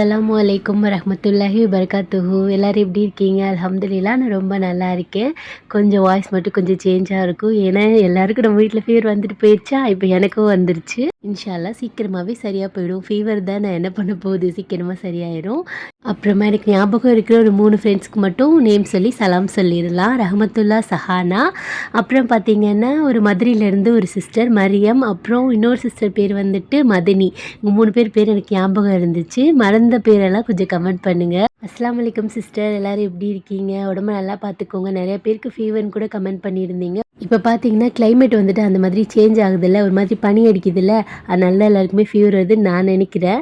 அஸ்லாம் வலைக்கம் ரஹமத்துல்லாஹி வபரகாத்துஹு எல்லோரும் எப்படி இருக்கீங்க? அலமதுல்லா நான் ரொம்ப நல்லா இருக்கேன். கொஞ்சம் வாய்ஸ் மட்டும் கொஞ்சம் சேஞ்சாக இருக்கும். ஏன்னா எல்லாருக்கும் நம்ம வீட்டில் ஃபீவர் வந்துட்டு போயிடுச்சா இப்போ எனக்கும் வந்துருச்சு. இன்ஷால்லாம் சீக்கிரமாகவே சரியாக போயிடும். ஃபீவர் தான் நான் என்ன பண்ண போகுது? சீக்கிரமாக சரியாயிடும் அப்புறமா எனக்கு ஞாபகம் இருக்கிற ஒரு மூணு ஃப்ரெண்ட்ஸ்க்கு மட்டும் நேம் சொல்லி சலாம் சொல்லிடலாம். ரஹமத்துல்லா சஹானா. அப்புறம் பார்த்தீங்கன்னா ஒரு மதுரையிலேருந்து ஒரு சிஸ்டர் மரியம். அப்புறம் இன்னொரு சிஸ்டர் பேர் வந்துட்டு மதினி. இவங்க மூணு பேர் பேர் எனக்கு ஞாபகம் இருந்துச்சு. மறந்த பேரெல்லாம் கொஞ்சம் கமெண்ட் பண்ணுங்கள் அஸ்லாம் வலைக்கம் சிஸ்டர். எல்லோரும் எப்படி இருக்கீங்க? உடம்ப நல்லா பார்த்துக்கோங்க. நிறைய பேருக்கு ஃபீவர்னு கூட கமெண்ட் பண்ணியிருந்தீங்க. இப்போ பார்த்தீங்கன்னா கிளைமேட் வந்துட்டு அந்த மாதிரி சேஞ்ச் ஆகுதுல்ல. ஒரு மாதிரி பனி அடிக்குதுல்ல. அதனால எல்லாருக்குமே ஃபீவர் வருதுன்னு நான் நினைக்கிறேன்.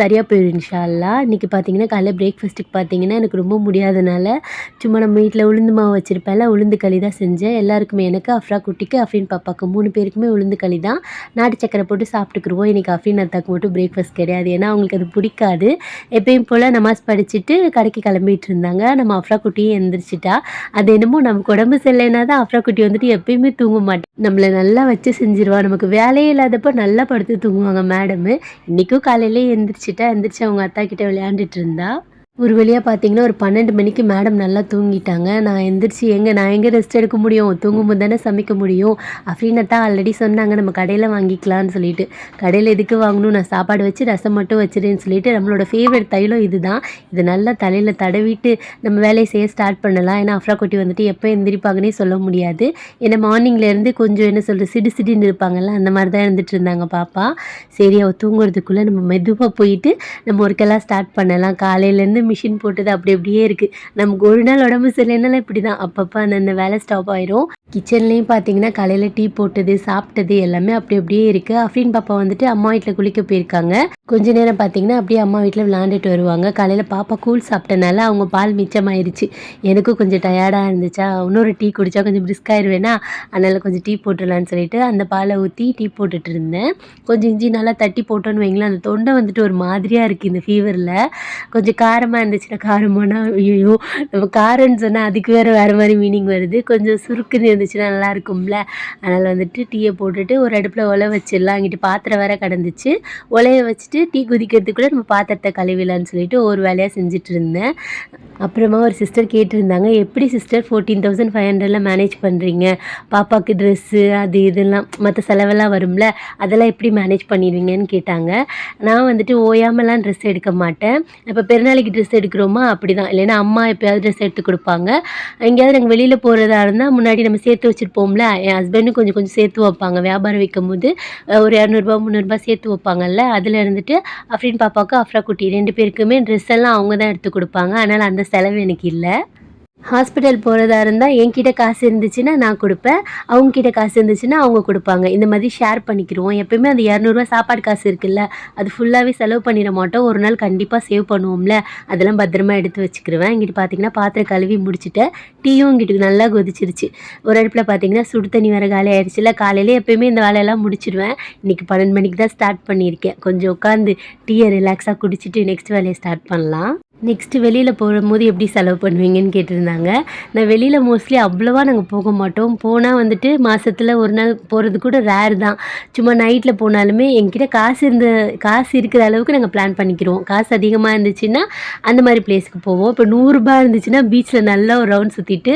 சரியாக போயிடும் இன்ஷால்லா இன்றைக்கி பார்த்தீங்கன்னா காலைல பிரேக்ஃபாஸ்ட்டுக்கு பார்த்தீங்கன்னா எனக்கு ரொம்ப முடியாதனால சும்மா நம்ம வீட்டில் உளுந்து மாவு வச்சுருப்பேன்ல உளுந்து களி தான் செஞ்சேன். எல்லாருக்குமே எனக்கு அஃப்ரா குட்டிக்கு அஃப்ரின் பாப்பாக்கு மூணு பேருக்குமே உளுந்து களி தான். நாட்டு சக்கரை போட்டு சாப்பிட்டுக்குருவோம். இன்றைக்கி அஃப்ரின் அத்தாக்கு மட்டும் பிரேக்ஃபாஸ்ட் கிடையாது. ஏன்னா அவங்களுக்கு அது பிடிக்காது. எப்பயும் போல் நமாஸ் படிச்சுட்டு கடைக்கு கிளம்பிட்டு இருந்தாங்க நம்ம அஃப்ரா குட்டியும் எந்திரிச்சிட்டா. அது என்னமோ நமக்கு உடம்பு சரியில்லைனா தான் அஃப்ரா குட்டி வந்துட்டு எப்பயுமே தூங்க மாட்டேன் நம்மளை நல்லா வச்சு செஞ்சிருவா. நமக்கு வேலையே இல்லாதப்போ நல்லா படுத்து தூங்குவாங்க மேடமு. இன்றைக்கும் காலையிலே எந்திரிச்சிட்டா. எந்திரிச்சு அவங்க அத்தா கிட்ட விளையாண்டுட்டு இருந்தா. ஒரு வழியாக பார்த்தீங்கன்னா ஒரு பன்னெண்டு மணிக்கு மேடம் நல்லா தூங்கிட்டாங்க. நான் எந்திரிச்சு எங்கே நான் எங்கே ரெஸ்ட் எடுக்க முடியும்? தூங்கும்போது தானே சமைக்க முடியும்? அப்படின்னு தான் ஆல்ரெடி சொன்னாங்க. நம்ம கடையில் வாங்கிக்கலாம்னு சொல்லிட்டு. கடையில் எதுக்கு வாங்கணும்? நான் சாப்பாடு வச்சு ரசம் மட்டும் வச்சுருன்னு சொல்லிட்டு நம்மளோட ஃபேவரட் தைலம் இதுதான். இது நல்லா தலையில் தடவிட்டு நம்ம வேலையை செய்ய ஸ்டார்ட் பண்ணலாம். ஏன்னா அஃப்ரா கொட்டி வந்துட்டு எப்போ எந்திரிப்பாங்கன்னே சொல்ல முடியாது. ஏன்னா மார்னிங்லேருந்து கொஞ்சம் என்ன சொல்கிறது சிடு சிடுன்னு இருப்பாங்கல்ல அந்த மாதிரி தான் இருந்துட்டு இருந்தாங்க பாப்பா. சரி அவள் தூங்குறதுக்குள்ளே நம்ம மெதுவாக போயிட்டு நம்ம ஒர்க்கெல்லாம் ஸ்டார்ட் பண்ணலாம். காலையிலேருந்து மிஷின் போட்டது அப்படி அப்படியே இருக்குது நமக்கு ஒரு நாள் உடம்பு சரியில்லைனாலும் இப்படி தான் அப்பப்போ அந்தந்த வேலை ஸ்டாப் ஆயிரும். கிச்சன்லேயும் பார்த்தீங்கன்னா காலையில் டீ போட்டது சாப்பிட்டது எல்லாமே அப்படி அப்படியே இருக்குது அஃப்ரீன் பாப்பா வந்துட்டு அம்மா வீட்டில் குளிக்க போயிருக்காங்க. கொஞ்ச நேரம் பார்த்தீங்கன்னா அப்படியே அம்மா வீட்டில் விளாண்டுட்டு வருவாங்க. காலையில் பாப்பா கூழ் சாப்பிட்டனால அவங்க பால் மிச்சமாயிருச்சு. எனக்கும் கொஞ்சம் டயர்டாக இருந்துச்சா? இன்னொரு டீ குடித்தா கொஞ்சம் பிரிஸ்காயிருவேனா அதனால் கொஞ்சம் டீ போட்டுடலான்னு சொல்லிட்டு அந்த பாலை ஊற்றி டீ போட்டுட்டு இருந்தேன். கொஞ்சம் இஞ்சி நல்லா தட்டி போட்டோன்னு வைங்களேன். அந்த தொண்டை வந்துட்டு ஒரு மாதிரியாக இருக்குது இந்த ஃபீவரில் கொஞ்சம் காரமாக இருந்துச்சுன்னா காரமானா ஐயோ நம்ம காரம்னு சொன்னால் அதுக்கு வேறு வேறு மாதிரி மீனிங் வருது. கொஞ்சம் சுருக்குன்னு இருந்துச்சுன்னா நல்லா இருக்கும்ல. அதனால் வந்துட்டு டீயை போட்டுட்டு ஒரு அடுப்பில் ஒலை வச்சிடலாம். அங்கிட்டு பாத்திரம் வேற கிடந்துச்சு. உலையை வச்சுட்டு டீ குதிக்கிறதுக்குள்ளே நம்ம பாத்திரத்தை கழுவிலான்னு சொல்லிட்டு ஒரு வேலையாக செஞ்சுட்டு இருந்தேன். அப்புறமா ஒரு சிஸ்டர் கேட்டிருந்தாங்க எப்படி சிஸ்டர் ஃபோர்டீன் தௌசண்ட் ஃபைவ் ஹண்ட்ரடில் மேனேஜ் பண்ணுறீங்க பாப்பாவுக்கு ட்ரெஸ்ஸு அது இதெல்லாம் மற்ற செலவெல்லாம் வரும்ல? அதெல்லாம் எப்படி மேனேஜ் பண்ணிடுவீங்கன்னு கேட்டாங்க. நான் வந்துட்டு ஓயாமலாம் ட்ரெஸ் எடுக்க மாட்டேன். இப்போ பெருநாளைக்கு ட்ரெஸ் ட்ரெஸ் எடுக்கிறோமா? அப்படி தான் இல்லைன்னா அம்மா எப்போயாவது ட்ரெஸ் எடுத்து கொடுப்பாங்க. எங்கேயாவது நாங்கள் வெளியில் போகிறதா இருந்தால் முன்னாடி நம்ம சேர்த்து வச்சுருப்போம்ல என் ஹஸ்பண்டும் கொஞ்சம் கொஞ்சம் சேர்த்து வைப்பாங்க. வியாபாரம் வைக்கும் போது ஒரு இரநூறுபா முந்நூறுபா சேர்த்து வைப்பாங்கல்ல அதில் இருந்துட்டு அஃப்ரின் பாப்பாவுக்கு அஃப்ரா குட்டி. ரெண்டு பேருக்குமே ட்ரெஸ் எல்லாம் அவங்க தான் எடுத்து கொடுப்பாங்க. அதனால் அந்த செலவு எனக்கு இல்லை. ஹாஸ்பிட்டல் போகிறதா இருந்தால் என்கிட்ட காசு இருந்துச்சுன்னா நான் கொடுப்பேன். அவங்கக்கிட்ட காசு இருந்துச்சுன்னா அவங்க கொடுப்பாங்க. இந்த மாதிரி ஷேர் பண்ணிக்கிடுவோம் எப்பயுமே அந்த இரநூறுவா சாப்பாடு காசு இருக்குல்ல அது ஃபுல்லாகவே செலவு பண்ணிட மாட்டோம். ஒரு நாள் கண்டிப்பாக சேவ் பண்ணுவோம்ல. அதெல்லாம் பத்திரமா எடுத்து வச்சுக்கிடுவேன் இங்கிட்டு பார்த்தீங்கன்னா பாத்திரம் கழுவி முடிச்சுட்டேன். டீயும் இங்கிட்டு நல்லா கொதிச்சிருச்சு. ஒரு அடுப்பில் பார்த்தீங்கன்னா சுடு தண்ணி வர காலி ஆயிடுச்சுல காலையில் எப்பயுமே இந்த வேலையெல்லாம் முடிச்சிடுவேன் இன்றைக்கி பன்னெண்டு மணிக்கு தான் ஸ்டார்ட் பண்ணியிருக்கேன். கொஞ்சம் உட்காந்து டீயை ரிலாக்ஸாக குடிச்சிட்டு நெக்ஸ்ட் வேலையை ஸ்டார்ட் பண்ணலாம். நெக்ஸ்ட்டு வெளியில் போகும்போது எப்படி செலவு பண்ணுவீங்கன்னு கேட்டிருந்தாங்க. நான் வெளியில் மோஸ்ட்லி அவ்வளோவா நாங்கள் போக மாட்டோம். போனால் வந்துட்டு மாதத்தில் ஒரு நாள் போகிறது கூட ரேர் தான். சும்மா நைட்டில் போனாலுமே என்கிட்ட காசு இருந்த காசு இருக்கிற அளவுக்கு நாங்கள் பிளான் பண்ணிக்கிறோம். காசு அதிகமாக இருந்துச்சுன்னா அந்த மாதிரி பிளேஸ்க்கு போவோம். இப்போ நூறுரூபா இருந்துச்சுன்னா பீச்சில் நல்லா ஒரு ரவுண்ட் சுற்றிட்டு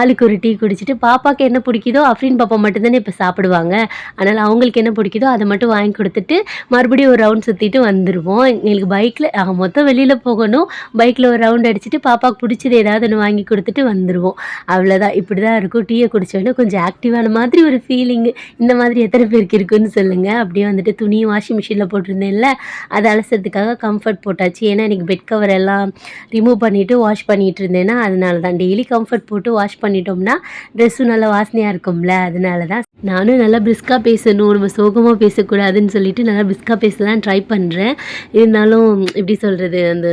ஆளுக்கு ஒரு டீ குடிச்சிட்டு பாப்பாவுக்கு என்ன பிடிக்குதோ அஃப்ரின் பாப்பா மட்டும்தானே இப்போ சாப்பிடுவாங்க. அதனால் அவங்களுக்கு என்ன பிடிக்குதோ அதை மட்டும் வாங்கி கொடுத்துட்டு மறுபடியும் ஒரு ரவுண்ட் சுற்றிட்டு வந்துடுவோம் எங்களுக்கு பைக்கில் மொத்தம் வெளியில் போகணும். பைக்கில் ஒரு ரவுண்ட் அடிச்சுட்டு பாப்பாவுக்கு பிடிச்சது ஏதாவது ஒன்று வாங்கி கொடுத்துட்டு வந்துடுவோம் அவ்வளோதான் இப்படி தான் இருக்கும். டீயை குடித்தோடனே கொஞ்சம் ஆக்டிவான மாதிரி ஒரு ஃபீலிங்கு இந்த மாதிரி எத்தனை பேருக்கு இருக்குன்னு சொல்லுங்கள் அப்படியே வந்துட்டு துணி வாஷிங் மிஷினில் போட்டிருந்தேன்ல. அதை அலசுறதுக்காக கம்ஃபர்ட் போட்டாச்சு. ஏன்னா எனக்கு பெட் கவர் எல்லாம் ரிமூவ் பண்ணிவிட்டு வாஷ் பண்ணிகிட்டு இருந்தேன்னா அதனால தான் டெய்லி கம்ஃபர்ட் போட்டு வாஷ் பண்ணிட்டோம்னா ட்ரெஸ்ஸும் நல்லா வாசனையாக இருக்கும்ல. அதனால தான் நானும் நல்லா பிரிஸ்காக பேசணும். நம்ம சோகமாக பேசக்கூடாதுன்னு சொல்லிட்டு நல்லா பிரிஸ்காக பேசலாம் ட்ரை பண்ணுறேன் இருந்தாலும் எப்படி சொல்கிறது அந்த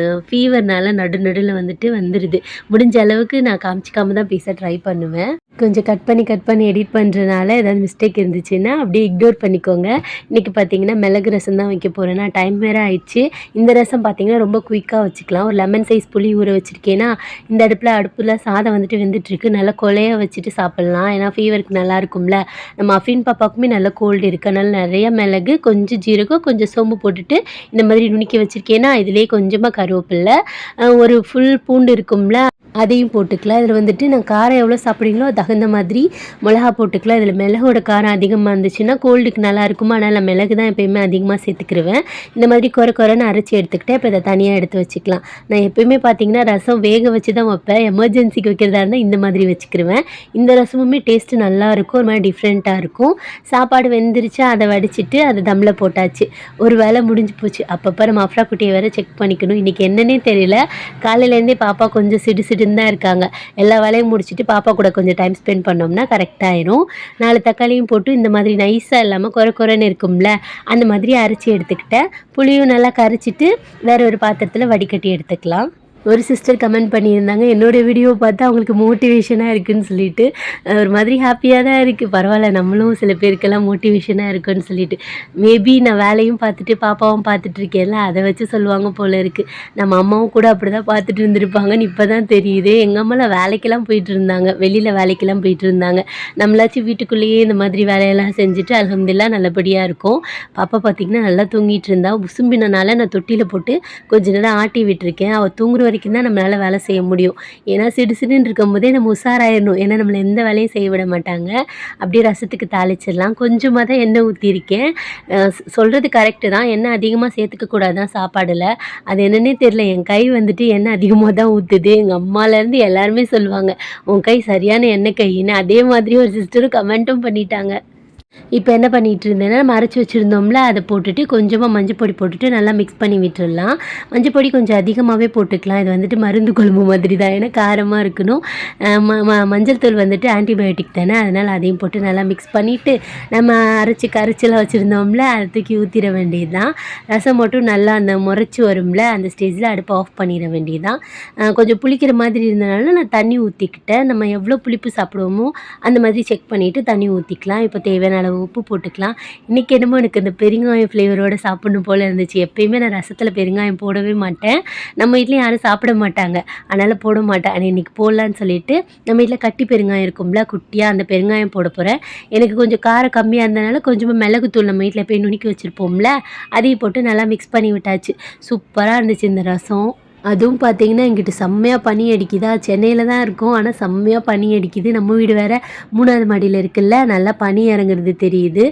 ஃபீவர்னால நடு நடுவில் வந்துட்டு வந்துடுது முடிஞ்ச அளவுக்கு நான் காமிச்சிக்காம தான் பேச ட்ரை பண்ணுவேன். கொஞ்சம் கட் பண்ணி கட் பண்ணி எடிட் பண்ணுறதுனால ஏதாவது மிஸ்டேக் இருந்துச்சுன்னா அப்படியே இக்னோர் பண்ணிக்கோங்க. இன்றைக்கி பார்த்தீங்கன்னா மிளகு ரசம் தான் வைக்க போகிறேன் நான் டைம் வேறு ஆயிடுச்சு. இந்த ரசம் பார்த்தீங்கன்னா ரொம்ப குயிக்காக வச்சுக்கலாம். ஒரு லெமன் சைஸ் புளி ஊற வச்சுருக்கேன்னா இந்த அடுப்பில் அடுப்பில் சாதம் வந்துட்டு வெந்துட்டுருக்கு. நல்லா கொலையாக வச்சுட்டு சாப்பிட்லாம். ஏன்னா ஃபீவருக்கு நல்லா இருக்கும்ல. நம்ம அஃபின் பாப்பாக்குமே நல்லா கோல்டு இருக்குது அதனால் நிறைய மிளகு கொஞ்சம் ஜீரகம் கொஞ்சம் சோம்பு போட்டுட்டு இந்த மாதிரி நுணுக்கி வச்சுருக்கேன்னா இதுலேயே கொஞ்சமாக கருவேப்பில்லை. ஒரு ஃபுல் பூண்டு இருக்கும்ல அதையும் போட்டுக்கலாம். இதில் வந்துட்டு நான் காரம் எவ்வளோ சாப்பிட்றீங்களோ தகுந்த மாதிரி மிளகா போட்டுக்கலாம். இதில் மிளகோட காரம் அதிகமாக இருந்துச்சுன்னா கோல்டுக்கு நல்லா இருக்குமா? அதனால் நான் மிளகு தான் எப்பயுமே அதிகமாக சேர்த்துக்கிருவேன். இந்த மாதிரி குறை குறைன்னு அரைச்சி எடுத்துக்கிட்டேன் இப்போ இதை தனியாக எடுத்து வச்சுக்கலாம். நான் எப்பயுமே பார்த்தீங்கன்னா ரசம் வேக வச்சு தான் வைப்பேன். எமர்ஜென்சிக்கு வைக்கிறதா இருந்தால் இந்த மாதிரி வச்சுக்கிருவேன். இந்த ரசமுமே டேஸ்ட்டு நல்லாயிருக்கும் ஒரு மாதிரி டிஃப்ரெண்ட்டாக இருக்கும். சாப்பாடு வெந்துருச்சா அதை வடிச்சிட்டு அதை தம்மில் போட்டாச்சு. ஒரு வேலை முடிஞ்சு போச்சு. அப்பப்போ நம்ம அஃப்ரா குட்டியை வேறு செக் பண்ணிக்கணும். இன்றைக்கி என்னன்னே தெரியல. காலையிலேருந்தே பாப்பா கொஞ்சம் சிடு சிடு தான் இருக்காங்க. எல்லா வேலையும் முடிச்சுட்டு பாப்பா கூட கொஞ்சம் டைம் ஸ்பெண்ட் பண்ணோம்னா கரெக்டாயிரும் நாலு தக்காளியும் போட்டு இந்த மாதிரி நைஸாக இல்லாமல் குறை குறைன்னு இருக்கும்ல அந்த மாதிரி அரைச்சி எடுத்துக்கிட்டேன். புளியும் நல்லா கரைச்சிட்டு வேற ஒரு பாத்திரத்தில் வடிகட்டி எடுத்துக்கலாம். ஒரு சிஸ்டர் கமெண்ட் பண்ணியிருந்தாங்க. என்னோடய வீடியோ பார்த்து அவங்களுக்கு மோட்டிவேஷனாக இருக்குன்னு சொல்லிட்டு ஒரு மாதிரி ஹாப்பியாக தான் இருக்குது பரவாயில்ல நம்மளும் சில பேருக்கெல்லாம் மோட்டிவேஷனாக இருக்குன்னு சொல்லிட்டு. மேபி நான் வேலையும் பார்த்துட்டு பாப்பாவும் பார்த்துட்ருக்கேன்ல அதை வச்சு சொல்லுவாங்க போல் இருக்குது நம்ம அம்மாவும் கூட அப்படி தான் பார்த்துட்டு இருந்திருப்பாங்கன்னு இப்போ தான் தெரியுது. எங்கள் அம்மாலாம் வேலைக்கெல்லாம் போயிட்டு இருந்தாங்க. வெளியில் வேலைக்கெல்லாம் போயிட்டு இருந்தாங்க. நம்மளாச்சும் வீட்டுக்குள்ளேயே இந்த மாதிரி வேலையெல்லாம் செஞ்சுட்டு அலமதுல்லா நல்லபடியாக இருக்கும். பாப்பா பார்த்திங்கன்னா நல்லா தூங்கிட்டு இருந்தா. உசும்பினால நான் தொட்டியில் போட்டு கொஞ்ச நேரம் ஆட்டி விட்டுருக்கேன். அவள் தூங்குற வரைக்கும் தான் நம்மளால் வேலை செய்ய முடியும். ஏன்னா சிடு சிடுன்னு இருக்கும்போதே நம்ம உஷாராயிடணும். ஏன்னா நம்மளை எந்த வேலையும் செய்ய விட மாட்டாங்க. அப்படியே ரசத்துக்கு தாளிச்சிடலாம். கொஞ்சமாக தான் எண்ணெய் ஊற்றிருக்கேன் சொல்கிறது கரெக்டு தான். எண்ணெய் அதிகமாக சேர்த்துக்க கூடாது தான் சாப்பாடில். அது என்னன்னே தெரில என் கை வந்துட்டு எண்ணெய் அதிகமாக தான் ஊற்றுது எங்கள் அம்மாலேருந்து எல்லாருமே சொல்லுவாங்க உன் கை சரியான எண்ணெய் கைன்னு. அதே மாதிரி ஒரு சிஸ்டரும் கமெண்ட்டும் பண்ணிட்டாங்க. இப்போ என்ன பண்ணிகிட்டு இருந்தேன்னா நம்ம அரைச்சி வச்சுருந்தோம்ல அதை போட்டுட்டு கொஞ்சமாக மஞ்சள் பொடி போட்டுட்டு நல்லா மிக்ஸ் பண்ணி விட்டுடலாம் மஞ்சள் பொடி கொஞ்சம் அதிகமாகவே போட்டுக்கலாம். இது வந்துட்டு மருந்து குழம்பு மாதிரி தான். ஏன்னா காரமாக இருக்கணும். ம ம- மஞ்சள் தூள் வந்துட்டு ஆன்டிபயோட்டிக் தானே. அதனால் அதையும் போட்டு நல்லா மிக்ஸ் பண்ணிவிட்டு நம்ம அரைச்சி கரைச்செல்லாம் வச்சுருந்தோம்ல அதை தூக்கி ஊற்றிட வேண்டியது தான் ரசம் மட்டும் நல்லா அந்த முறைச்சி வரும்ல அந்த ஸ்டேஜில் அடுப்பை ஆஃப் பண்ணிட வேண்டியது தான் கொஞ்சம் புளிக்கிற மாதிரி இருந்தனால நான் தண்ணி ஊற்றிக்கிட்டேன் நம்ம எவ்வளோ புளிப்பு சாப்பிடுவோமோ அந்த மாதிரி செக் பண்ணிவிட்டு தண்ணி ஊற்றிக்கலாம் இப்போ தேவையான அளவு உப்பு போட்டுக்கலாம். இன்றைக்கி என்னமோ எனக்கு இந்த பெருங்காயம் ஃப்ளேவரோடு சாப்பிடணும் போல் இருந்துச்சு. எப்பயுமே நான் ரசத்தில் பெருங்காயம் போடவே மாட்டேன். நம்ம வீட்டில் யாரும் சாப்பிட மாட்டாங்க. அதனால் போட மாட்டேன். ஆனால் இன்றைக்கி போடலான்னு சொல்லிட்டு நம்ம வீட்டில் கட்டி பெருங்காயம் இருக்கும்ல குட்டியாக அந்த பெருங்காயம் போட போகிறேன் எனக்கு கொஞ்சம் காரம் கம்மியாக இருந்தனால கொஞ்சமாக மிளகுத்தூள் நம்ம வீட்டில் போய் நுணுக்கி வச்சுருப்போம்ல அதையும் போட்டு நல்லா மிக்ஸ் பண்ணி விட்டாச்சு. சூப்பராக இருந்துச்சு இந்த ரசம். அதுவும் பார்த்தீங்கன்னா எங்கிட்ட செம்மையாக பனி அடிக்குதா? சென்னையில் தான் இருக்கும். ஆனால் செம்மையாக பனி அடிக்குது. நம்ம வீடு வேறு மூணாவது மாடியில் இருக்குல்ல. நல்லா பனி இறங்குறது தெரியுது.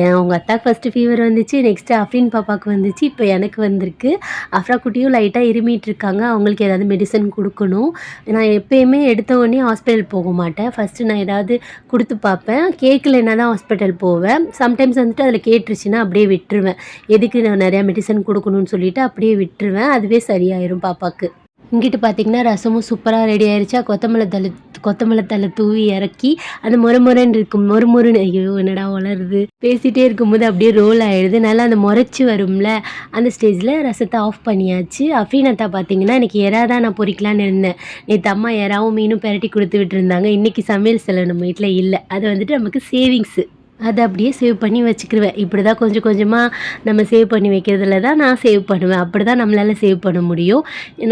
என் அவங்க அத்தாக்கு ஃபஸ்ட்டு ஃபீவர் வந்துச்சு. நெக்ஸ்ட்டு அஃப்ரின் பாப்பாவுக்கு வந்துச்சு. இப்போ எனக்கு வந்திருக்கு. அஃப்ரா குட்டியும் லைட்டாக இருமிட்டு இருக்காங்க. அவங்களுக்கு ஏதாவது மெடிசன் கொடுக்கணும். நான் எப்பயுமே எடுத்த உடனே ஹாஸ்பிட்டல் போக மாட்டேன். ஃபஸ்ட்டு நான் ஏதாவது கொடுத்து பார்ப்பேன். கேட்கலன்னா தான் ஹாஸ்பிட்டல் போவேன். சம்டைம்ஸ் வந்துட்டு அதில் கேட்டுருச்சுன்னா அப்படியே விட்டுருவேன். எதுக்கு நான் நிறையா மெடிசன் கொடுக்கணும்னு சொல்லிட்டு அப்படியே விட்டுருவேன். அதுவே சரியாயிரும் பாப்பாவுக்கு இங்கிட்டு பார்த்தீங்கன்னா ரசமும் சூப்பராக ரெடி ஆயிடுச்சா கொத்தமல்லி தலை கொத்தமல்லி தலை தூவி இறக்கி அந்த மொறு மொறுன்னு இருக்கும். மொறு மொறுன்னு ஐயோ என்னடா வளருது பேசிகிட்டே இருக்கும்போது அப்படியே ரோல் ஆயிடுது. நல்லா அந்த முறைச்சி வரும்ல அந்த ஸ்டேஜில் ரசத்தை ஆஃப் பண்ணியாச்சு. அஃபீனத்தா பார்த்தீங்கன்னா இன்றைக்கி எறா தான் நான் பொறிக்கலான்னு இருந்தேன். நேற்று அம்மா எறாவும் மீனும் பெரட்டி கொடுத்து விட்டுருந்தாங்க. இன்றைக்கி சமையல் செலவு நம்ம வீட்டில் இல்லை. அது வந்துட்டு நமக்கு சேவிங்ஸு அதை அப்படியே சேவ் பண்ணி வச்சுக்கிருவேன். இப்படி தான் கொஞ்சம் கொஞ்சமாக நம்ம சேவ் பண்ணி வைக்கிறதுல தான் நான் சேவ் பண்ணுவேன். அப்படி தான் நம்மளால் சேவ் பண்ண முடியும்.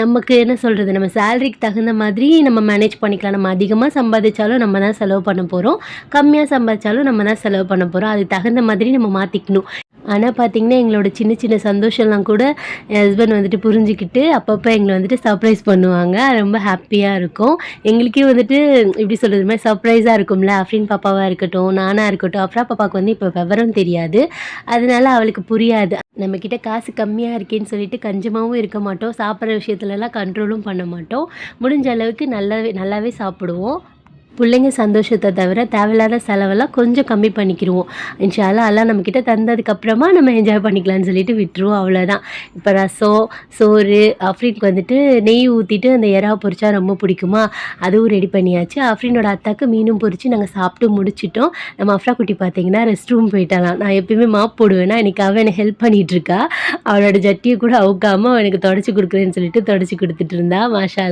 நமக்கு என்ன சொல்கிறது நம்ம சேலரிக்கு தகுந்த மாதிரி நம்ம மேனேஜ் பண்ணிக்கலாம். நம்ம அதிகமாக சம்பாதிச்சாலும் நம்ம தான் செலவு பண்ண போகிறோம் கம்மியாக சம்பாதிச்சாலும் நம்ம தான் செலவு பண்ண போகிறோம் அதுக்கு தகுந்த மாதிரி நம்ம மாற்றிக்கணும் ஆனால் பார்த்தீங்கன்னா எங்களோட சின்ன சின்ன சந்தோஷம்லாம் கூட என் ஹஸ்பண்ட் வந்துட்டு புரிஞ்சுக்கிட்டு அப்பப்போ எங்களை வந்துட்டு சர்ப்ரைஸ் பண்ணுவாங்க. ரொம்ப ஹாப்பியாக இருக்கும். எங்களுக்கே வந்துட்டு எப்படி சொல்கிறது மாதிரி சர்ப்ரைஸாக இருக்கும்ல. அஃப்ரின் பாப்பாவாக இருக்கட்டும் நானாக இருக்கட்டும் அஃப்ரா பாப்பாவுக்கு வந்து இப்போ விவரம் தெரியாது. அதனால அவளுக்கு புரியாது. நம்மக்கிட்ட காசு கம்மியாக இருக்கேன்னு சொல்லிட்டு கஞ்சமாகவும் இருக்க மாட்டோம். சாப்பிட்ற விஷயத்துலலாம் கண்ட்ரோலும் பண்ண மாட்டோம். முடிஞ்ச அளவுக்கு நல்லாவே நல்லாவே சாப்பிடுவோம். பிள்ளைங்க சந்தோஷத்தை தவிர தேவையில்லாத செலவெல்லாம் கொஞ்சம் கம்மி பண்ணிக்கிருவோம். இன்ஷாலா எல்லாம் நம்மக்கிட்ட தந்ததுக்கப்புறமா நம்ம என்ஜாய் பண்ணிக்கலாம்னு சொல்லிட்டு விட்டுருவோம் அவ்வளோதான் இப்போ ரசம் சோறு அஃப்ரீனுக்கு வந்துட்டு நெய் ஊற்றிட்டு அந்த இறாவை பொரிச்சா ரொம்ப பிடிக்குமா? அதுவும் ரெடி பண்ணியாச்சு. அஃப்ரீனோட அத்தாக்கு மீனும் பொரித்து நாங்கள் சாப்பிட்டு முடிச்சிட்டோம். நம்ம அஃப்ரா குட்டி பார்த்தீங்கன்னா ரெஸ்ட் ரூம் போயிட்டாலாம் நான் எப்பயுமே மாப் போடுவேன்னா இன்னைக்கு அவள் எனக்கு ஹெல்ப் பண்ணிகிட்ருக்கா அவளோட ஜட்டியை கூட அவுக்காமல் அவள் எனக்கு தொடச்சி கொடுக்குறேன்னு சொல்லிட்டு தொடச்சி கொடுத்துட்டு இருந்தா மாஷா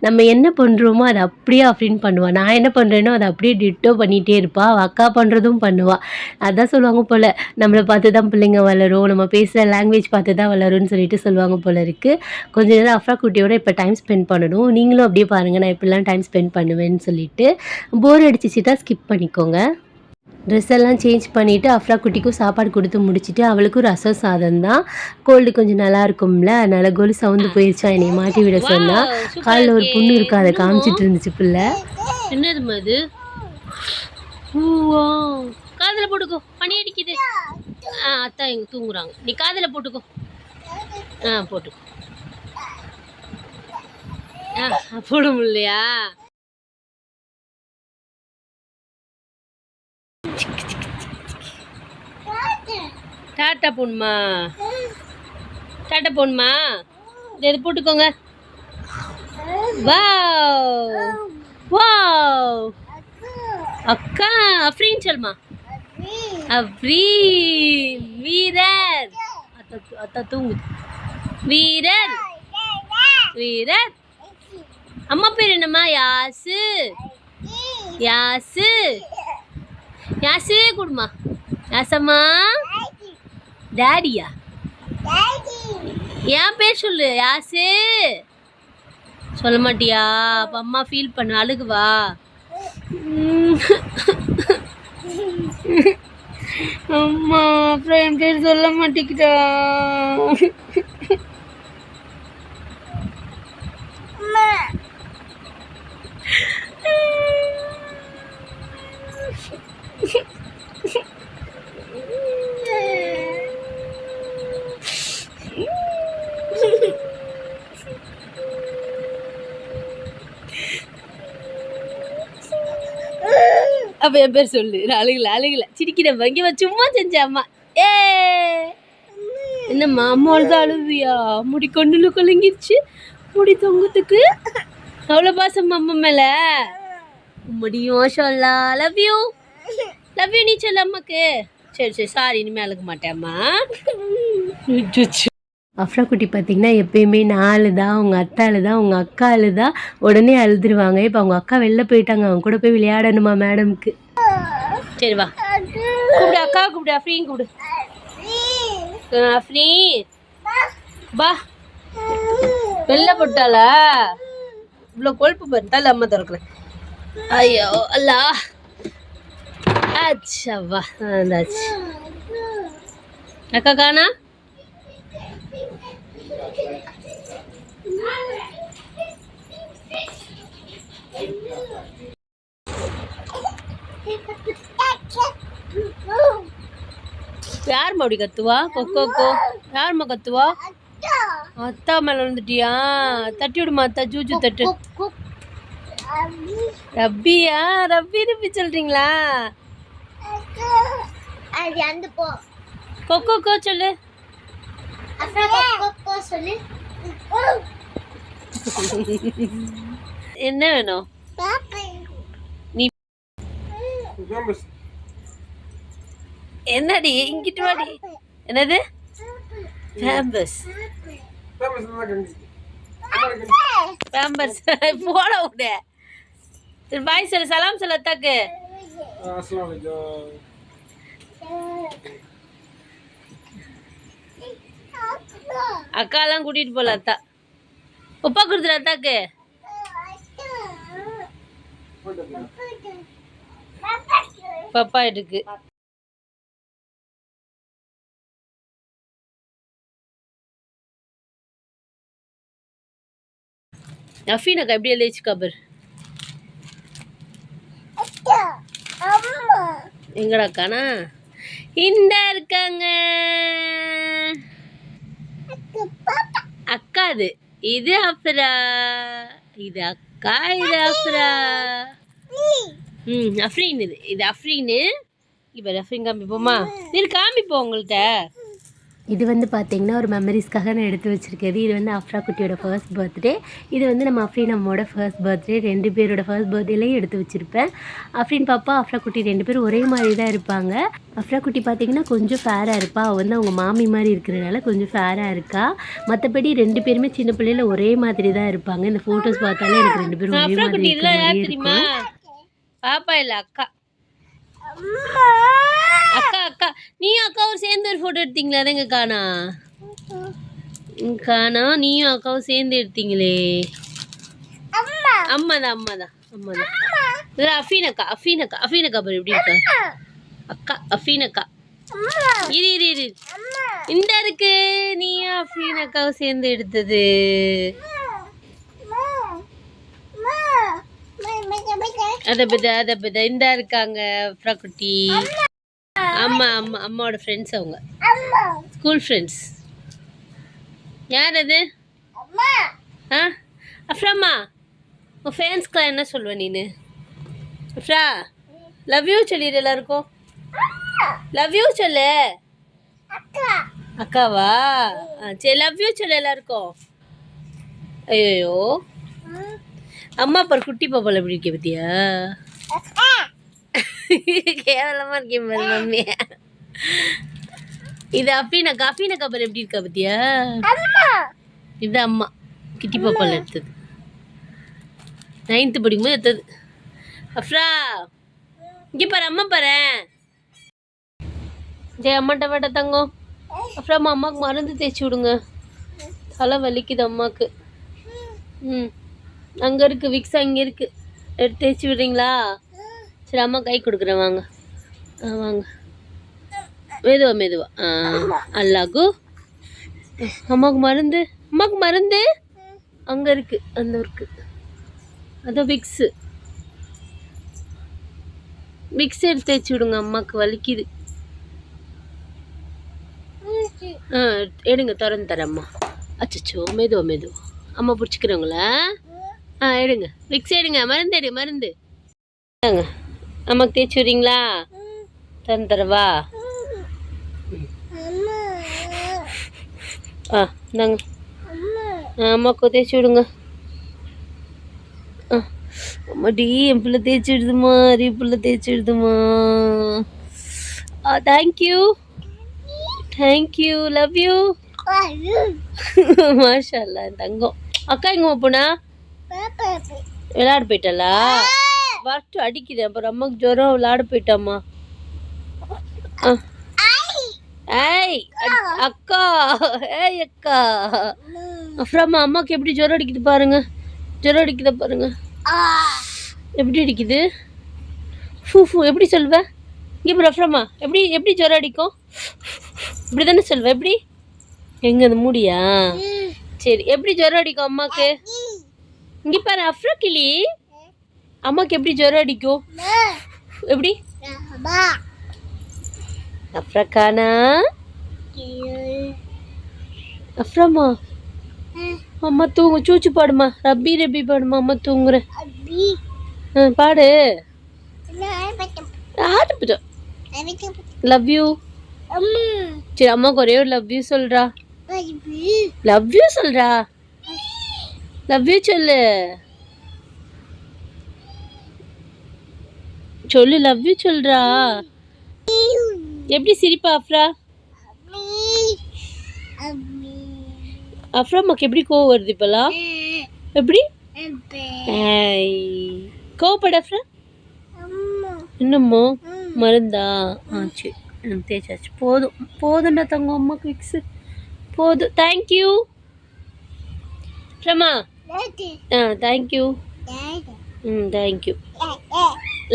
நம்ம என்ன பண்ணுறோமோ அதை அப்படியே அஃப்ரீன் பண்ணுவான் நான் என்ன பண்ணுறேனோ அதை அப்படியே டிட்டோ பண்ணிகிட்டே இருப்பாள் அவள் அக்கா பண்ணுறதும் பண்ணுவாள் அதான் சொல்லுவாங்க போல் நம்மளை பார்த்து தான் பிள்ளைங்க வளரும். நம்ம பேசுகிற லாங்குவேஜ் பார்த்து தான் வளரும்னு சொல்லிட்டு சொல்லுவாங்க போல இருக்குது கொஞ்ச நேரம் அஃப்ரா குட்டியோட இப்போ டைம் ஸ்பெண்ட் பண்ணணும். நீங்களும் அப்படியே பாருங்கள் நான் இப்படிலாம் டைம் ஸ்பெண்ட் பண்ணுவேன்னு சொல்லிட்டு. போர் அடிச்சிச்சிட்டா ஸ்கிப் பண்ணிக்கோங்க. ட்ரெஸ் எல்லாம் சேஞ்ச் பண்ணிவிட்டு அஃப்ரா குட்டிக்கும் சாப்பாடு கொடுத்து முடிச்சுட்டு அவளுக்கும் ரசம் சாதம் தான். கோல்டு கொஞ்சம் நல்லா இருக்கும்ல அதனால கோலி சவுந்து போயிடுச்சா என்னை மாட்டி விட சொன்னா. காலில் ஒரு புண்ணு இருக்கும் அதை காமிச்சிட்டு இருந்துச்சு பிள்ளை. என்னது அது? காதுல போட்டுக்கோ பனி அடிக்குது. ஆ அத்தா இங்க தூங்குறாங்க. நீ காதுல போட்டுக்கோ. ஆ போட்டுக்கோ. ஆ போட முடியலையா? டாட்டா போணுமா டாட்டா போணுமா இது போட்டுக்கோங்க. வாவ். வாவ். அக்கா அஃப்ரீன் சொல்மா அஃப்ரீன். வீரர். அத்தா தூங்குது வீரர். வீரர். அம்மா பேர் என்னம்மா? யாசு. யாசு. யாசு குடுமா. யாசம்மா. டேடியா என் பேர் சொல்லு யாசு. சொல்ல மாட்டியா? அப்போ அம்மா ஃபீல் பண்ண அழுகுவா அம்மா அப்புறம் என் பேர் சொல்ல மாட்டேங்கிட்டா அப்ப என் பேர் சொல்லு. அழுகல அழுகல. சிரிக்கிறேன் இங்க சும்மா செஞ்ச அம்மா. ஏ! என்னம்மா அம்மாவோட தான் அழுவியா? முடி கொண்டுல கொலங்கிருச்சு. முடி தொங்குத்துக்கு அவ்வளோ பாசம் அம்மா மேல. முடியும் சொல்லா லவ் யூ லவ் யூ நீ சொல்ல அம்மாக்கு. சரி சரி சாரி இனிமேல் அழுக மாட்டேம்மா அஃப்ரா குட்டி பார்த்தீங்கன்னா எப்பயுமே நான் அழுதா அவங்க அத்தா அழுதா அவங்க அக்கா அழுதா உடனே அழுதுருவாங்க. இப்போ அவங்க அக்கா வெளில போயிட்டாங்க அவங்க கூட போய் விளையாடணுமா மேடம்க்கு? சரி வா. கூப்பிடு அக்கா கூப்பிடு அஃப்ரீன் கூப்பிடு. அஃப்ரீன். பா வெளில போட்டாளா? இவ்வளோ கொழுப்பு பார்த்தால அம்மா திறக்கிறேன் ஐயோ அல்லா. ஆச்சா வா. அந்தாச்சு அக்கா காணா? யாரும்மா அப்படி கத்துவா? கொக்கோ கோ யாரும்மா கத்துவா? அத்தா மேல விழுந்துட்டியா? தட்டி விடுமா அத்தா? ஜூஜு தட்டு. ரப்பியா ரப்பி ரப்பி சொல்றீங்களா? அது அந்த போ. கொக்கோ கோ சொல்லு அப்புறம் போ, போ சொல்லு என்ன வேணும்? நீ என்னடி இங்கிட்டு வாடி. என்னது? பேம்பஸ் பேம்பர்ஸ் போட விட. சரி பாய் சொல்லு. சலாம் சொல்லு அத்தாக்கு. அக்காலாம் கூட்டிட்டு போல அத்தா. உப்பா கொடுத்துரு அத்தாக்கு. பப்பா இருக்கு. அஃபீனக்கா எப்படி எழுதிச்சு கபர் எங்கடா அக்கானா? இந்த இருக்காங்க அக்கா அது. இது அஃப்ரா இது அக்கா இது அப்ரா. ம் அஃப்ரீன் இது. இது அஃப்ரீனு. இப்போ அஃப்ரீன் காமிப்போமா? இது காமிப்போம் உங்கள்கிட்ட இது வந்து பார்த்தீங்கன்னா ஒரு மெமரிஸ்க்காக நான் எடுத்து வச்சிருக்கிறது. இது வந்து அஃப்ரா குட்டியோட ஃபர்ஸ்ட் பர்த்டே இது வந்து நம்ம அஃப்ரீன் அம்மாவோட ஃபர்ஸ்ட் பர்த்டே ரெண்டு பேரோட ஃபர்ஸ்ட் பர்த்டேலையும் எடுத்து வச்சிருப்பேன். அஃப்ரீன் பாப்பா அஃப்ரா குட்டி ரெண்டு பேரும் ஒரே மாதிரி தான் இருப்பாங்க. அஃப்ரா குட்டி பார்த்தீங்கன்னா கொஞ்சம் ஃபேராக இருப்பா. அவள் வந்து அவங்க மாமி மாதிரி இருக்கிறனால கொஞ்சம் ஃபேராக இருக்கா. மற்றபடி ரெண்டு பேருமே சின்ன பிள்ளையில ஒரே மாதிரி தான் இருப்பாங்க. இந்த ஃபோட்டோஸ் பார்த்தாலே எனக்கு ரெண்டு பேரும் ஒரே மாதிரி பாப்பா இல்லை அக்கா. அக்கா அக்கா நீயும் அக்காவும் சேர்ந்து ஒரு ஃபோட்டோ எடுத்தீங்களா அதுங்க காணா? காணா நீயும் அக்காவும் சேர்ந்து எடுத்தீங்களே. அம்மா தான் அம்மா தான் அம்மா தான் இது அஃபீன் அக்கா அஃபீன் அக்கா அஃபீன் அக்கா பாரு எப்படி இருக்கா? அக்கா அஃபீன் அக்கா. இரு இரு இரு. இந்த இருக்கு. நீயும் அஃபீன் அக்காவும் சேர்ந்து எடுத்தது. அதை பத அதை பத இந்த இருக்காங்க அப்புறம் அம்மா அம்மா அம்மாவோட ஃப்ரெண்ட்ஸ் அவங்க. ஸ்கூல் ஃப்ரெண்ட்ஸ் யார் அது? ஆ? அஃப்ராம்மா உன் ஃபேன்ஸ்க்கெலாம் என்ன சொல்லுவ நீனு? அஃப்ரா லவ் யூ சொல்லிடு எல்லாருக்கும். லவ் யூ சொல்லு. அக்காவா? ஆ சரி லவ் யூ சொல்லு எல்லாருக்கும். ஐயோ அம்மா பாரு குட்டி பாப்பால எப்படி இருக்க பத்தியா? கேவலமா இருக்கேன் பாரு மம்மி. இது அஃபீனக்கா அஃபீனக்கா பாரு எப்படி இருக்கா பத்தியா? இது அம்மா கிட்டி பாப்பால எடுத்தது. நைன்த்து படிக்கும்போது எடுத்தது. அஃப்ரா இங்கே பாரு அம்மா பாரு. ஜெய் அம்மாட்ட வேட்ட தங்கம் அப்புறம் அம்மா அம்மாவுக்கு மருந்து தேய்ச்சி விடுங்க. தலை வலிக்குது அம்மாவுக்கு ம். அங்கே இருக்கு விக்ஸ் அங்கே இருக்கு. எடுத்து தேய்ச்சி விடுறீங்களா? சரி அம்மா கை கொடுக்குறேன் வாங்க. ஆ வாங்க. மெதுவா மெதுவா. ஆ அல்லாகு அம்மாவுக்கு மருந்து. அம்மாவுக்கு மருந்து? அங்கே இருக்கு அந்த இருக்கு அதான் விக்ஸு விக்ஸ் எடுத்து தேய்ச்சி விடுங்க அம்மாவுக்கு வலிக்குது. ஆ எடுங்க திறந்து தரேன் அம்மா. அச்சோ மெதுவா மெதுவா. அம்மா பிடிச்சிக்கிறவங்களா? ஆ எடுங்க. விக்ஸ் எடுங்க. மருந்து எடு மருந்து. அம்மாக்கு தேய்ச்சி விட்றீங்களா? திறந்து தரவா? ஆ இந்தாங்க. ஆ, அம்மாக்கு தேய்ச்சி விடுங்க. ஆ அம்மாடி என் பிள்ளை தேய்ச்சி விடுதுமா அரி பிள்ளை தேய்ச்சி விடுதுமா ஆ thank you thank you love you மாஷா என் தங்கம். அக்கா எங்கம்மா போனா? விளையாட போயிட்டாளா வரட்டும் அடிக்குது. அப்புறம் அம்மாக்கு ஜுரம் விளையாட போயிட்டாம்மா. ஏய் அக்கா. ஏய் அக்கா. அப்புறமா அம்மாக்கு எப்படி ஜுரம் அடிக்குது பாருங்க. ஜுரம் அடிக்குதா பாருங்க. எப்படி அடிக்குது? ஃபூ ஃபூ எப்படி சொல்வ? இங்கே பாரு அப்புறமா. எப்படி எப்படி ஜுரம் அடிக்கும்? இப்படி தானே சொல்வ? எப்படி? எங்க அது மூடியா? சரி எப்படி ஜுரம் அடிக்கும் அம்மாக்கு? இங்கே பாரு அஃப்ரா கிளி. அம்மாக்கு எப்படி ஜுரம் அடிக்கும்? எப்படி? அஃப்ரக்கானா அஃப்ராமா அம்மா தூங்கு சூச்சு பாடுமா ரப்பி ரப்பி பாடுமா அம்மா தூங்குறேன் பாடு. லவ் யூ சரி அம்மாவுக்கு ஒரே ஒரு லவ் யூ சொல்றா. லவ் யூ சொல்றா. லவ் யூ சொல்லு சொல்லு லவ் யூ சொல்றா. எப்படி சிரிப்பா அஃப்ரா? அஃப்ரா அம்மாக்கு எப்படி கோவம் வருது இப்பெல்லாம்? எப்படி? ஏய் கோவப்பட அஃப்ரா. இன்னுமோ? மருந்தா? ஆ சரி. தேய்ச்சாச்சு. போதும். போதும்டா தங்கம் அம்மாக்கு விக்ஸு போதும். தேங்க்யூ ரமா ஆ தேங்க்யூ ம் தேங்க்யூ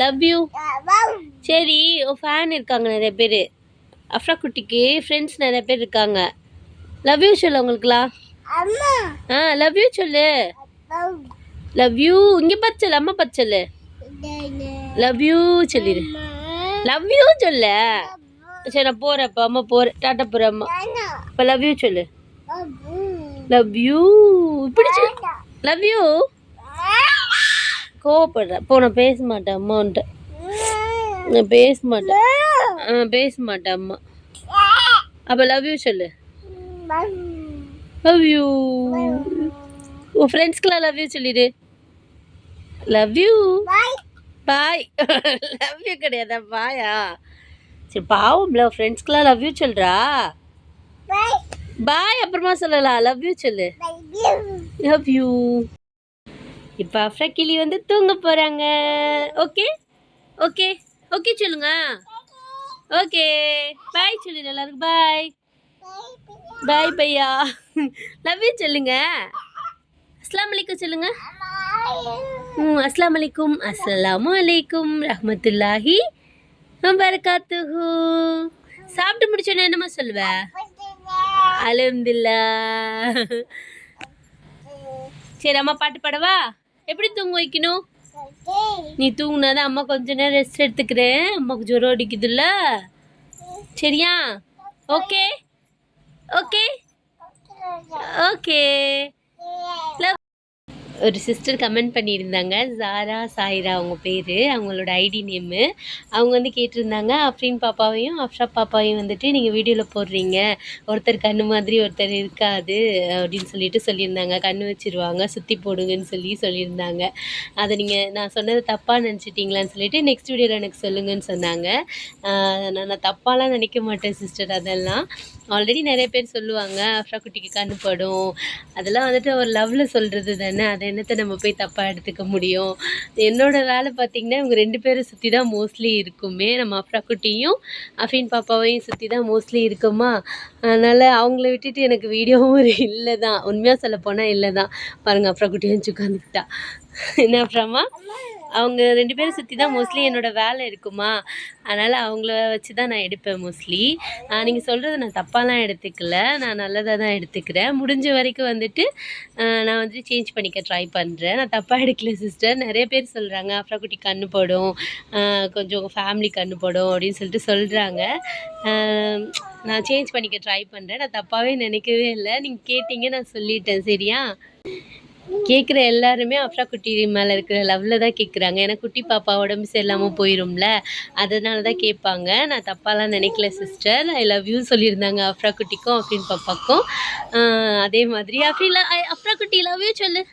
லவ் யூ சரி உன் ஃபேன் இருக்காங்க நிறைய பேர் அஃப்ரா குட்டிக்கு ஃப்ரெண்ட்ஸ் நிறைய பேர் இருக்காங்க லவ் யூ சொல்லு உங்களுக்குலாம். ஆ லவ் யூ சொல்லு. லவ் யூ இங்கே பச்சல் அம்மா பச்சல் லவ் யூ சொல்லிடு லவ் யூ சொல்லு. சரி நான் போகிறேன் இப்போ அம்மா போகிறேன் டாட்டா போகிறேன் அம்மா. இப்போ லவ் யூ சொல்லு. லவ் யூ இப்படி லவ் யூ கோவப்படுற. போ நான் பேச மாட்டேன் அம்மான்ட்ட நான் பேச மாட்டேன் ஆ பேச மாட்டேன் அம்மா. அப்போ லவ் யூ சொல்லு. லவ் யூ உன் ஃப்ரெண்ட்ஸ்க்கெலாம் லவ் யூ சொல்லிடு. Love you bye love you கிடையாதா பாயா சரி பாவம்ல ஃப்ரெண்ட்ஸ்க்கெலாம் லவ் யூ சொல்றா. பாய் அப்புறமா சொல்லலாம். லவ் யூ சொல்லு. லவ் யூ இப்போ அஃப்ரா கிளி வந்து தூங்க போகிறாங்க ஓகே ஓகே ஓகே சொல்லுங்க. ஓகே பாய் சொல்லு எல்லாருக்கும். பாய் பாய் பையா. லவ் யூ சொல்லுங்க. அஸ்லாம் அலைக்கும் சொல்லுங்க. ம் அஸ்லாம் அலைக்கும் அஸ்ஸலாமு அலைக்கும் ரஹ்மத்துல்லாஹி வரகாத்துஹு சாப்பிட்டு முடிச்சோன்னே என்னம்மா சொல்லுவ? அலமதுல்லா. சரி அம்மா பாட்டு பாடவா? எப்படி தூங்க வைக்கணும்? நீ தூங்கினாதான் அம்மா கொஞ்ச நேரம் ரெஸ்ட் எடுத்துக்கிறேன். அம்மாவுக்கு ஜுரம் அடிக்குதுல்ல. சரியா? ஓகே ஓகே ஓகே ஒரு சிஸ்டர் கமெண்ட் பண்ணியிருந்தாங்க. ஜாரா சாயிரா அவங்க பேர் அவங்களோட ஐடி நேமு அவங்க வந்து கேட்டிருந்தாங்க. அஃப்ரீன் பாப்பாவையும் அஃப்ரா பாப்பாவையும் வந்துட்டு நீங்கள் வீடியோவில் போடுறீங்க. ஒருத்தர் கண்ணு மாதிரி ஒருத்தர் இருக்காது அப்படின்னு சொல்லிட்டு சொல்லியிருந்தாங்க. கண்ணு வச்சிருவாங்க சுற்றி போடுங்கன்னு சொல்லி சொல்லியிருந்தாங்க. அதை நீங்கள் நான் சொன்னது தப்பாக நினச்சிட்டிங்களான்னு சொல்லிட்டு நெக்ஸ்ட் வீடியோவில் எனக்கு சொல்லுங்கன்னு சொன்னாங்க. நான் நான் தப்பாலாம் நினைக்க மாட்டேன் சிஸ்டர் அதெல்லாம் ஆல்ரெடி நிறைய பேர் சொல்லுவாங்க. அஃப்ரா குட்டிக்கு கண்ணு படும். அதெல்லாம் வந்துட்டு ஒரு லவ்வில் சொல்கிறது தானே? அதை என்னத்தை நம்ம போய் தப்பாக எடுத்துக்க முடியும்? என்னோட வேலை பார்த்திங்கன்னா இவங்க ரெண்டு பேரும் சுற்றி தான் மோஸ்ட்லி இருக்குமே. நம்ம அஃப்ரா குட்டியும் அஃபின் பாப்பாவையும் சுற்றி தான் மோஸ்ட்லி இருக்குமா? அதனால் அவங்கள விட்டுட்டு எனக்கு வீடியோவும் இல்லை தான் உண்மையாக சொல்ல போனால் இல்லை தான் பாருங்கள் அஃப்ரா குட்டியும் வந்து உட்காந்துக்கிட்டா என்ன அப்புறமா அவங்க ரெண்டு பேரும் சுற்றி தான் மோஸ்ட்லி என்னோடய வேலை இருக்குமா. அதனால் அவங்கள வச்சு தான் நான் எடுப்பேன் மோஸ்ட்லி நீங்கள் சொல்கிறது நான் தப்பாலாம் எடுத்துக்கல. நான் நல்லதாக தான் எடுத்துக்கிறேன். முடிஞ்ச வரைக்கும் வந்துட்டு நான் வந்துட்டு சேஞ்ச் பண்ணிக்க ட்ரை பண்ணுறேன் நான் தப்பாக எடுக்கல சிஸ்டர் நிறைய பேர் சொல்கிறாங்க அப்புறம் குட்டி கண்ணு போடும் கொஞ்சம் ஃபேமிலி கண்ணு போடும் அப்படின்னு சொல்லிட்டு சொல்கிறாங்க நான் சேஞ்ச் பண்ணிக்க ட்ரை பண்ணுறேன் நான் தப்பாகவே நினைக்கவே இல்லை. நீங்கள் கேட்டீங்க நான் சொல்லிட்டேன். சரியா? கேட்குற எல்லாருமே அஃப்ரா குட்டி மேலே இருக்கிற லவ்வில் தான் கேட்குறாங்க ஏன்னா குட்டி பாப்பா உடம்பு சரியில்லாமல் போயிடும்ல அதனால தான் கேட்பாங்க நான் தப்பாலாம் நினைக்கல சிஸ்டர் ஐ லவ் யூ சொல்லியிருந்தாங்க அஃப்ரா குட்டிக்கும் அஃப்ரின் பாப்பாக்கும். அதே மாதிரி. அஃப்ரி அஃப்ரா குட்டி லவ் யூ சொல்லு.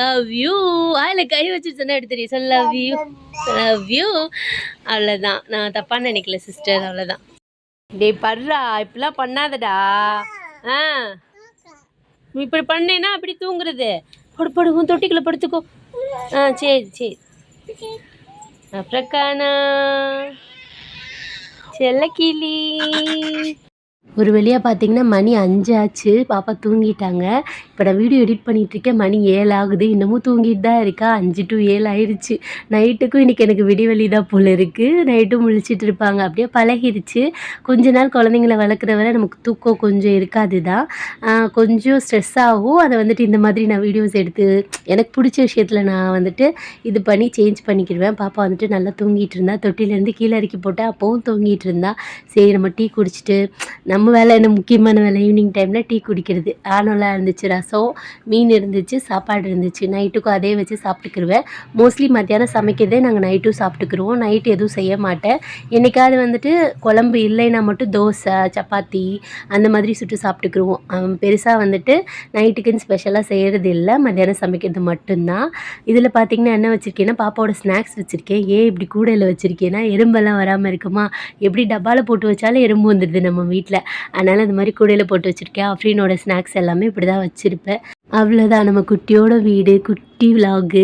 லவ் யூ அதில் கை வச்சு சொன்னால் எடுத்து சொல் லவ் யூ லவ் யூ அவ்வளோதான் நான் தப்பாக நினைக்கல சிஸ்டர் அவ்வளோதான் டேய் பர்றா. இப்படிலாம் பண்ணாதடா. ஆ. இப்படி பண்ணேன்னா அப்படி தூங்குறது. படு படு உன் தொட்டிக்குள்ள படுத்துக்கோ. ஆ சரி சரி. அப்புறக்கானா செல்ல கிளி ஒரு வழியாக பார்த்தீங்கன்னா மணி அஞ்சு ஆச்சு பாப்பா தூங்கிட்டாங்க. இப்போ நான் வீடியோ எடிட் பண்ணிகிட்ருக்கேன் மணி ஏழு ஆகுது இன்னமும் தூங்கிட்டு தான் இருக்கா. அஞ்சு டு ஏழு ஆயிடுச்சு நைட்டுக்கும் இன்றைக்கி எனக்கு விடிவெளி தான் போல் இருக்குது நைட்டும் முழிச்சிட்டு இருப்பாங்க. அப்படியே பழகிருச்சு. கொஞ்ச நாள் குழந்தைங்கள வளர்க்குற வரை நமக்கு தூக்கம் கொஞ்சம் இருக்காது தான் கொஞ்சம் ஸ்ட்ரெஸ் ஆகும். அதை வந்துட்டு இந்த மாதிரி நான் வீடியோஸ் எடுத்து எனக்கு பிடிச்ச விஷயத்தில் நான் வந்துட்டு இது பண்ணி சேஞ்ச் பண்ணிக்கிடுவேன். பாப்பா வந்துட்டு நல்லா தூங்கிட்டு இருந்தா. தொட்டிலேருந்து கீழே இறக்கி போட்டேன் அப்போவும் தூங்கிட்டு இருந்தா. சரி நம்ம டீ குடிச்சிட்டு நம்ம வேலை என்ன முக்கியமான வேலை? ஈவினிங் டைமில் டீ குடிக்கிறது. ஆனோலாம் இருந்துச்சு ரசம். மீன் இருந்துச்சு சாப்பாடு இருந்துச்சு. நைட்டுக்கும் அதே வச்சு சாப்பிட்டுக்கிருவேன். மோஸ்ட்லி மத்தியானம் சமைக்கிறதே நாங்கள் நைட்டும் சாப்பிட்டுக்கிருவோம். நைட்டு எதுவும் செய்ய மாட்டேன். என்னைக்காவது வந்துட்டு குழம்பு இல்லைன்னா மட்டும் தோசை சப்பாத்தி அந்த மாதிரி சுட்டு சாப்பிட்டுக்கிருவோம். பெருசாக வந்துட்டு நைட்டுக்குன்னு ஸ்பெஷலாக செய்கிறது இல்லை. மத்தியானம் சமைக்கிறது மட்டும்தான். இதில் பார்த்தீங்கன்னா என்ன வச்சுருக்கேன்னா பாப்பாவோட ஸ்நாக்ஸ் வச்சுருக்கேன். ஏன் இப்படி கூடையில் வச்சுருக்கேன்னா எறும்பெல்லாம் வராமல் இருக்குமா? எப்படி டப்பாவில் போட்டு வச்சாலும் எறும்பு வந்துடுது நம்ம வீட்டில் அதனால் இந்த மாதிரி கூடையில் போட்டு வச்சுருக்கேன். அஃப்ரீனோட ஸ்நாக்ஸ் எல்லாமே இப்படி தான் வச்சுருப்பேன். அவ்வளோதான் நம்ம குட்டியோட வீடு குட்டி விலாகு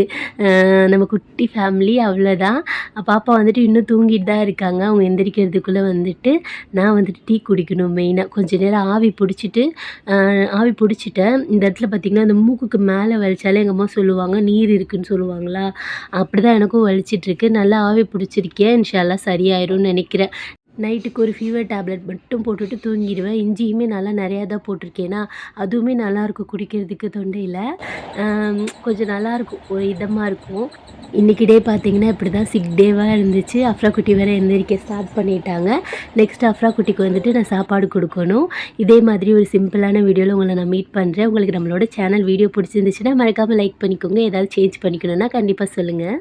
நம்ம குட்டி ஃபேமிலி அவ்வளோதான் பாப்பா வந்துட்டு இன்னும் தூங்கிட்டு தான் இருக்காங்க. அவங்க எந்திரிக்கிறதுக்குள்ளே வந்துட்டு நான் வந்துட்டு டீ குடிக்கணும் மெயினாக கொஞ்ச நேரம் ஆவி பிடிச்சிட்டு ஆவி பிடிச்சிட்டேன். இந்த இடத்துல பார்த்திங்கன்னா அந்த மூக்குக்கு மேலே வலிச்சாலே எங்கள் அம்மா சொல்லுவாங்க நீர் இருக்குன்னு சொல்லுவாங்களா? அப்படி தான் எனக்கும் வலிச்சிட்ருக்கு நல்லா ஆவி பிடிச்சிருக்கேன் இன்ஷால்லா சரியாயிரும்னு நினைக்கிறேன். நைட்டுக்கு ஒரு ஃபீவர் டேப்லெட் மட்டும் போட்டுட்டு தூங்கிடுவேன். இஞ்சியுமே நல்லா நிறையா தான் போட்டிருக்கேனா அதுவுமே நல்லாயிருக்கும் குடிக்கிறதுக்கு தொண்டையில். கொஞ்சம் நல்லாயிருக்கும் ஒரு இதமாக இருக்கும். இன்றைக்கி டே பார்த்தீங்கன்னா இப்படி தான் சிக் டேவாக இருந்துச்சு. அஃப்ரா குட்டி வேறு எந்திரிக்க ஸ்டார்ட் பண்ணிட்டாங்க. நெக்ஸ்ட் அஃப்ரா குட்டிக்கு வந்துட்டு நான் சாப்பாடு கொடுக்கணும். இதே மாதிரி ஒரு சிம்பிளான வீடியோவில் உங்களை நான் மீட் பண்ணுறேன் உங்களுக்கு நம்மளோட சேனல் வீடியோ பிடிச்சிருந்துச்சுன்னா மறக்காமல் லைக் பண்ணிக்கோங்க. ஏதாவது சேஞ்ச் பண்ணிக்கணுன்னா கண்டிப்பாக சொல்லுங்கள்